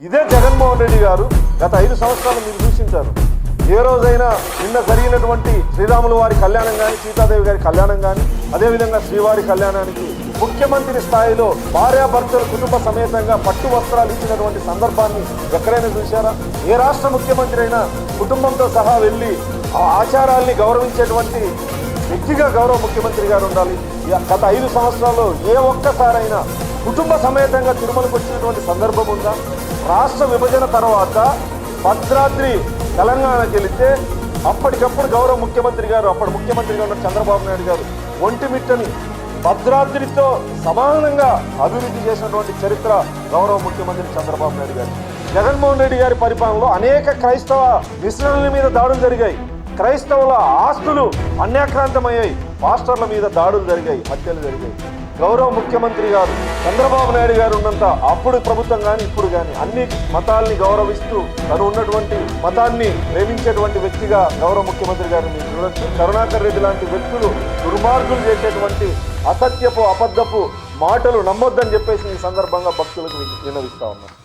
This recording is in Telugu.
ఇదే జగన్మోహన్ రెడ్డి గారు గత ఐదు సంవత్సరాలు మీరు చూసింటారు ఏ రోజైనా నిన్న జరిగినటువంటి శ్రీరాములు వారి కళ్యాణం కానీ సీతాదేవి గారి కళ్యాణం కానీ అదేవిధంగా శ్రీవారి కళ్యాణానికి ముఖ్యమంత్రి స్థాయిలో భార్యాభర్తలు కుటుంబ సమేతంగా పట్టు వస్త్రాలు ఇచ్చినటువంటి సందర్భాన్ని ఎక్కడైనా చూశారా? ఏ రాష్ట్ర ముఖ్యమంత్రి అయినా కుటుంబంతో సహా వెళ్ళి ఆ ఆచారాల్ని గౌరవించేటువంటి వ్యక్తిగా గౌరవ ముఖ్యమంత్రి గారు ఉండాలి. గత ఐదు సంవత్సరాల్లో ఏ ఒక్కసారైనా కుటుంబ సమేతంగా తిరుమలకు వచ్చినటువంటి సందర్భం ఉందా? రాష్ట్ర విభజన తర్వాత భద్రాద్రి తెలంగాణకి వెళితే అప్పటికప్పుడు గౌరవ ముఖ్యమంత్రి గారు అప్పటి ముఖ్యమంత్రిగా ఉన్న చంద్రబాబు నాయుడు గారు. ఒంటిమిట్టని భద్రాద్రితో సమానంగా అభివృద్ధి చేసినటువంటి చరిత్ర గౌరవ ముఖ్యమంత్రి చంద్రబాబు నాయుడు గారు. జగన్మోహన్ రెడ్డి గారి పరిపాలనలో అనేక క్రైస్తవ మిశ్రమల మీద దాడులు జరిగాయి. క్రైస్తవుల ఆస్తులు అన్యాక్రాంతమయ్యాయి. పాస్టర్ల మీద దాడులు జరిగాయి హత్యలు జరిగాయి. గౌరవ ముఖ్యమంత్రి గారు చంద్రబాబు నాయుడు గారు ఉన్నంత అప్పుడు ప్రభుత్వం కానీ ఇప్పుడు కానీ అన్ని మతాల్ని గౌరవిస్తూ తను ఉన్నటువంటి మతాన్ని ప్రేమించేటువంటి వ్యక్తిగా గౌరవ ముఖ్యమంత్రి గారిని మీరు చూడొచ్చు కరుణాకర్ రెడ్డి లాంటి వ్యక్తులు దుర్మార్గులు చేసేటువంటి అసత్యపు అబద్ధపు మాటలు నమ్మొద్దని చెప్పేసి ఈ సందర్భంగా భక్తులకు విన్నవిస్తా ఉన్నాను